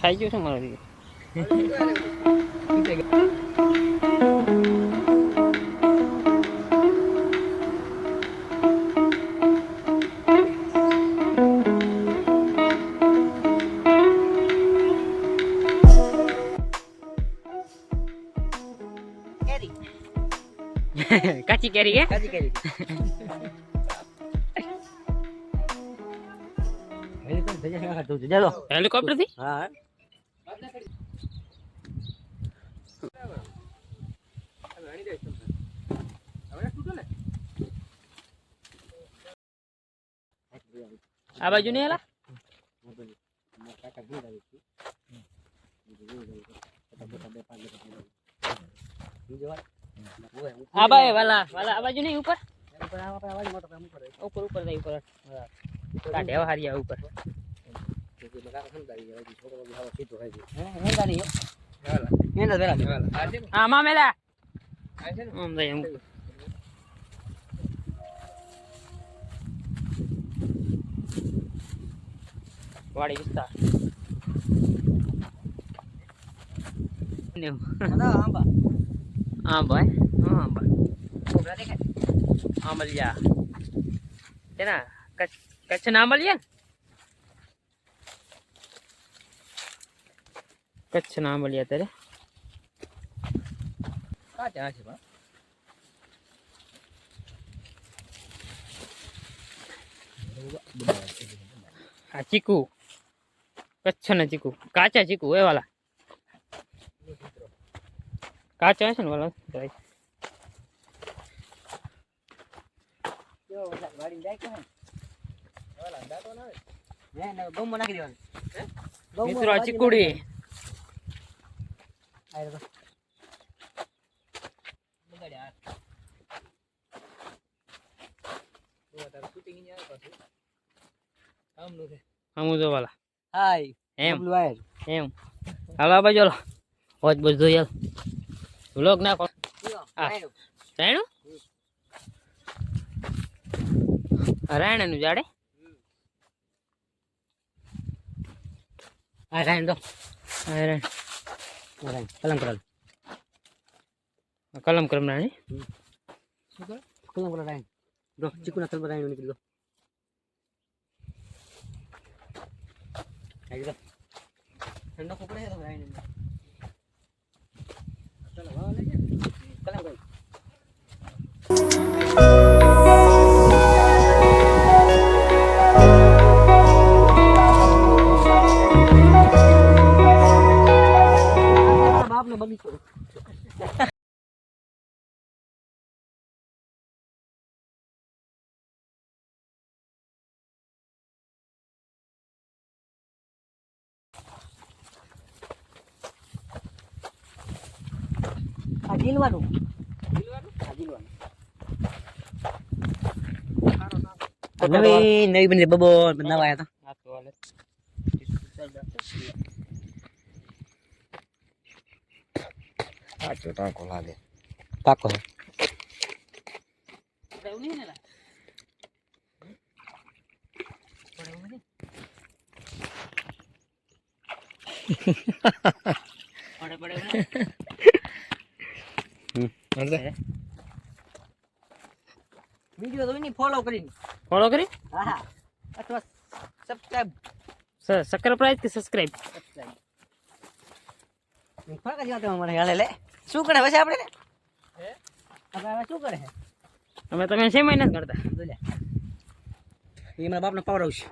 ખાઈ ગયો છે મારો કાચી કેરી કે? કાચી કેરી. હેલિકોપ્ટરથી? હા. આ બાજુ નહીં એલા હા ભાઈ વાલા વાલા, આ બાજુ નહીં, ઉપર? ઉપર ઉપર ઉપર ઉપર. ઉપર ઉપર ઉપર ઉપર ઉપર ઉપર ઉપર ઉપર ઉપર ઉપર. આમાં મેલા આમ દે એમ વાડી વિસ્તાર આંબા આંબા આંબા આંબલિયા તેના કચ્છ કચ્છ ના આંબલિયા કચ્છના આંબલિયા અત્યારે. કાચા છે પણ. આ ચીકુ. કચ્છના ચીકુ. કાચા ચીકુ એ વાલા. કાચા છે ને વાલા? ભાઈ. મિત્રો ચીકુડી. ആയിരുന്നു વાલા હાય એમ એમ હાલો આબા ચલો હોજ બોજ ધોઈ વ્લોગ નાખો રાયણું રાયણનું જાડે હા રાયણ દો હા રાયણ કલમ કલમ કલમ. કલમ રાણી કલમ? કલમ રાણી. દો ચીકુના કલમ રાણી નીકળી દો આવી દો ઠંડો કપડે રાણી ચલો કલમ કલમ. na bagiko. Ajilwan. Ajilwan. Ajilwan. Ano 'yung naibinibabon? Benta ba 'yan? Ato, let's. Kitsa. સાચો ટાંકો લાગે પાકો બીજો તો એની ફોલો કરીને ફોલો કરી હા અથવા સબસ્ક્રાઇબ સબસ્ક્રાઇબ કે સબસ્ક્રાઇબ સબસ્ક્રાઇબ ફરક જ વાત મને હાલે લે શું કરે? પછી આપણે? શું કરે અમે તમે સેમ મહેનત કરતા. એ મારા બાપને પવડાવશું.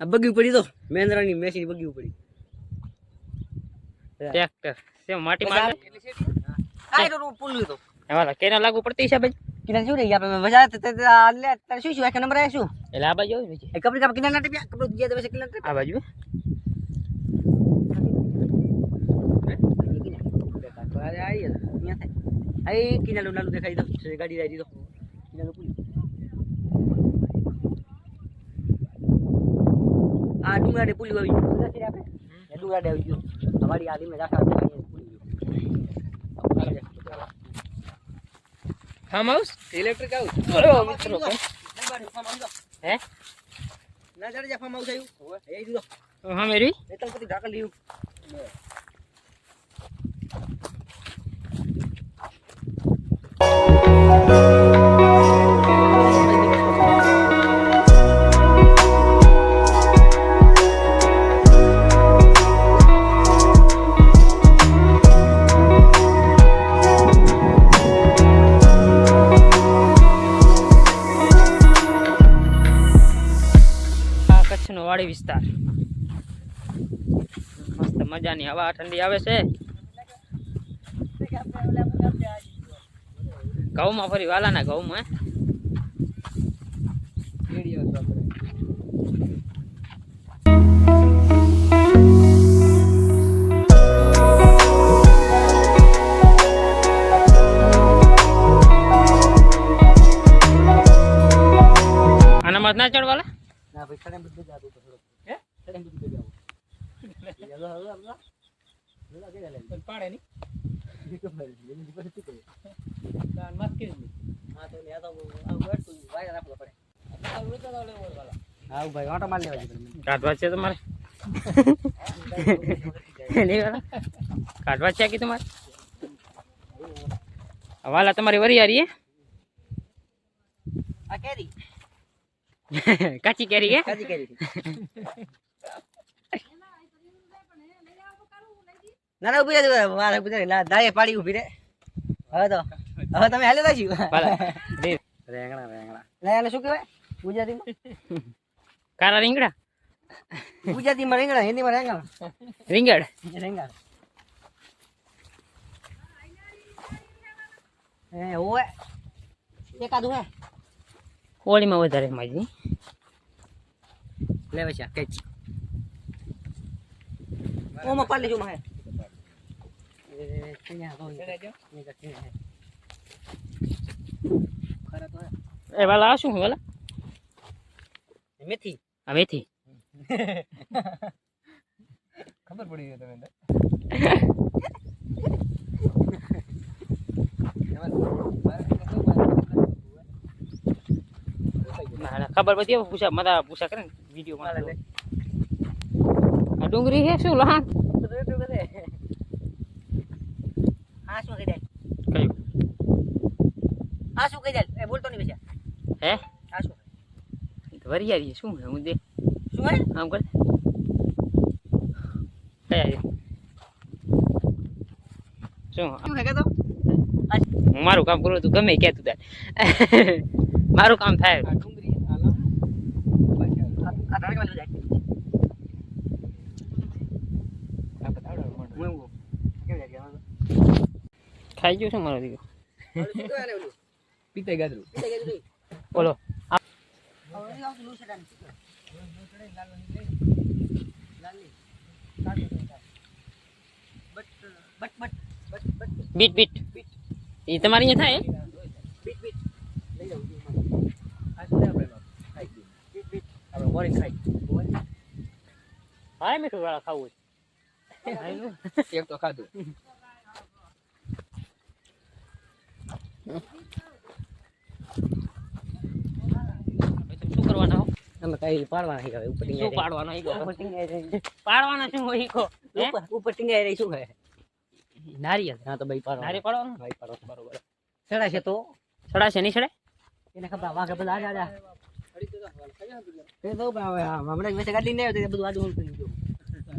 આ બગી પડી તો. મહેન્દ્રાની મેસી બગી પડી ટ્રેક્ટર સેમ માટી મારે આ તો પુલ્યું તો હવે કેના લાગુ પડતી છે ભાઈ? કિરણ શું રહી આપણે બજાર એટલે તારે શું શું એક નંબર આવ્યા શું એટલે આ બાજુ આવી છે કપડી કાપ કિરણ નાટે કપડું ગયા દવે કિરણ આ બાજુ આઈ કિનાલું નાલું દેખાઈ દો ગાડી રાઈ દીધો કિનાલું પુલી આ ડુંગરાડે પુલી આવી ગયું આપણે ડુંગરાડે આવી ગયું અમારી આદીમાં રાખા પુલી ગયું ફાર્મ હાઉસ ઇલેક્ટ્રિક હાઉસ મિત્રો. હે? ના જાડે ફાર્મ હાઉસ આવ્યું એ દીધો હા મેરી? એ તો પછી ઢાકા લીયું Thank you. મજાની હવા ઠંડી આવે છે. ઘઉંમાં ફરી વાલાના ઘઉંમાં. આના માં ના ચડવાલા? ના ભાઈ બધું જાતું માર લેવા જોઈએ કાઢવા છે તમારે? નહીં વાલા? કાઢવા છે કે તમારે? વાલા તમારી વરિયારી કાચી કેરી હે? કાચી કેરી હે કાજી કેરી ના ના ઊભી રહે મારે ઊભી રહે. ના દાયે પાડી ઊભી રે હવે તો હવે તમે હાલે તા છું વાલા દે. રેંગણા રેંગણા. લે એને શું કહેવાય? ગુજરાતીમાં? કારા રીંગણા? ગુજરાતીમાં રેંગણા હિન્દીમાં રેંગણા. રીંગણ? રેંગણા. એ ઓએ એકાદું હે? હોળીમાં વધારે માજી લેવા છે કઈ? ઓમાં પાલી લેજો માં હે એ વાલા આ શું વાલા? મેથી. આ મેથી. ખબર પડી ગઈ તમે ખબર પડી પૂછા મારા પૂછા કરે ને વીડિયો માં. આ ડુંગળી હે શું લહાણ હા શું કહી દે કયું હા શું કહી દે એ બોલતો નહીં બેસા હે? આશું શું? વરિયારી શું હે હું દે. શું હે આમ કર. કયા છે? શું? શું હે કે તો? હું મારું કામ કરું તું ગમે કે તું તાર. મારું કામ થાય. આ આ આ જાય. આ જાય ખાઈ ગયો શું મારો દીકરો. પીતે ગાદરું બોલો. Bit bit. એ તમારે અહીંયા થાય હા? મીઠું વાળા ખાવું એક તો ખાધું શું કરવાના હો અમે કઈ પાડવાના હી હવે ઉપર શું ટીંગાઈ પાડવાનો હી ઉપર ટીંગાઈ રહી પાડવાના શું હોય કો ઉપર ઉપર ટીંગાઈ રહી શું હે નારિયેલ હા તો ભાઈ પાડો નારિયેળ પાડવાનો? ભાઈ પાડો બરોબર. સડા છે તો? સડાશે નહીં સડે એને ખબર વાગે બધા આજા આજા એ તો હવે હમણાં મેસે ગાડી ને આવ્યો તો બધું આજુ કરી દઉં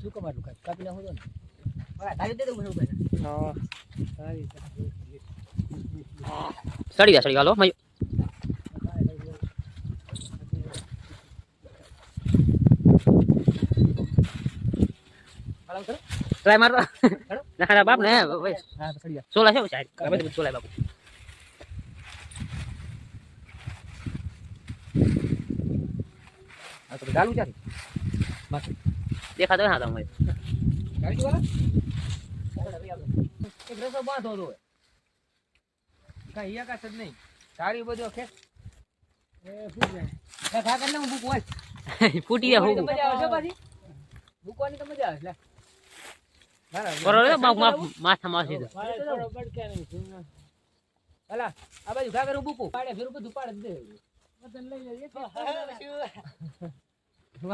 શું કમાડું કાપી કાપી નાખો તો ને? હવે તારી દે તો મને ઉપર સડી જા સડી હાલો મજો ટ્રાય મારો ના ખાના બાપ ને સોલા છે સાહેબ. સોલાય બાપુ. આ તો ગાલું ચાલી દેખાતો ના વાળા એક રસો બાંધો તો કઈ એકાશ જ નહીં. તારી બધો ખેસ એ ફૂટ જાય બુકવાની તો મજા આવશે લે. બરોબર બાપ માથા માં સીધો અલા આ બાજુ ઘા કરું બુકું પાડે ફેરું બધું. પાડે દે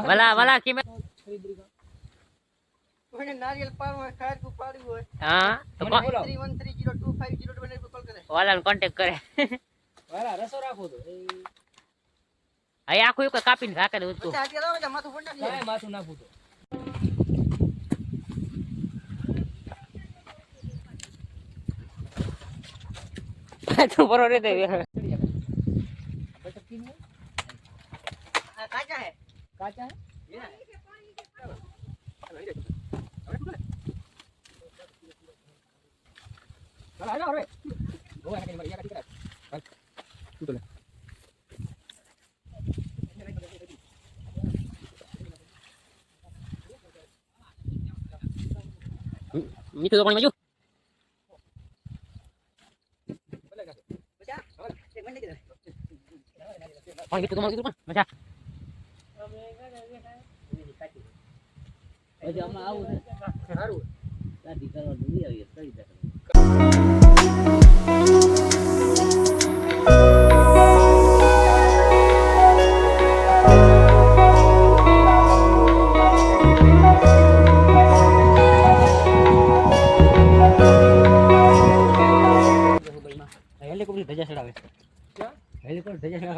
વાલા વાલા કિંમત કોઈને નારિયેલ પાડવું હોય ખારકું પાડ્યું હોય. હા તો call કરે વાલાને કોન્ટેક્ટ કરે. વાલા રસો રાખો તો. એ અહીં આખું એક કાપીને દઉં તું માથું ફોડી નાખીએ. માથું નાખું તો. તું બરો રે તે આ કાચા હે કાચા હાલો હાલો હવે એક મિનિટ કીધું પાણી મીઠું તો મારું કીધું પણ મજા હજી આમાં આવું છે સારું દાદી કરવાનું નહીં આવીએ કરી દે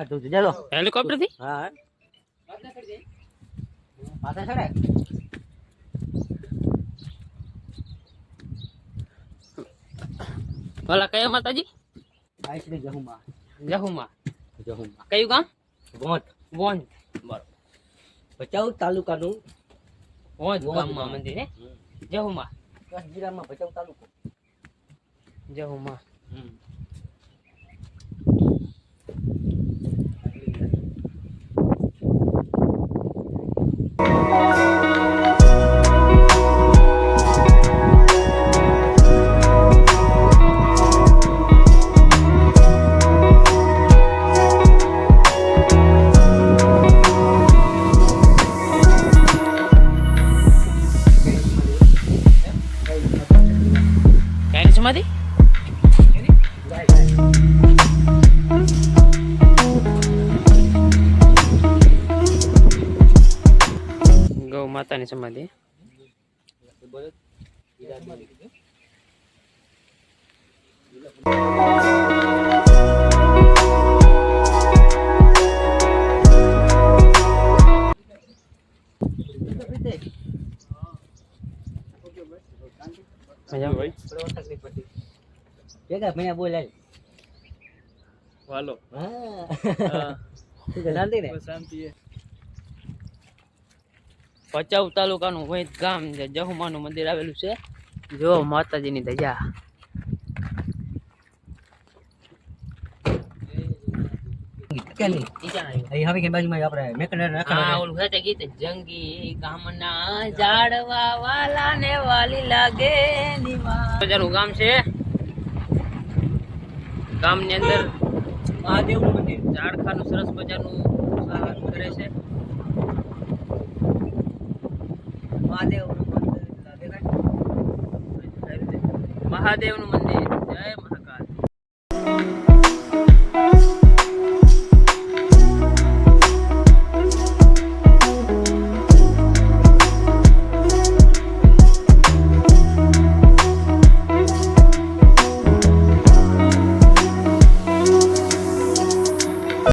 Helicopter છું. ચાલો. હેલિકોપ્ટરથી? હા માથે ચડે? ભલા કયા માતાજી? આઈશ્રી જહુમા જહુમા જહુમાં કયું ગામ? ગોંત બરોબર. ભચાઉ તાલુકાનું વોંધ ગામમાં મંદિર હે? જહુમાં દસ જિલ્લામાં ભચાઉ તાલુકો. જહુમાં ક્યાંની మరి ગૌ માતાની સમાધિ મજામાં ભેગા ભૈયા બોલાય વાલો હા તું તો શાંતિ ને શાંતિ ભચાઉ તાલુકાનું વૈદ ગામ છે જહુમાનું મંદિર આવેલું છે. જો માતાજીની ધજા. હવે કે બાજુમાં આપણે મેકનર હા ઓલું છે તે ગીત. જંગી ગામના વાલા ને વાલી લાગે નિવા ગામ છે. ગામની અંદર મહાદેવનું મંદિર. ઝાડખાનું સરસ મજાનું કરે છે. મહાદેવનું મંદિર દેખાય મહાદેવનું મંદિર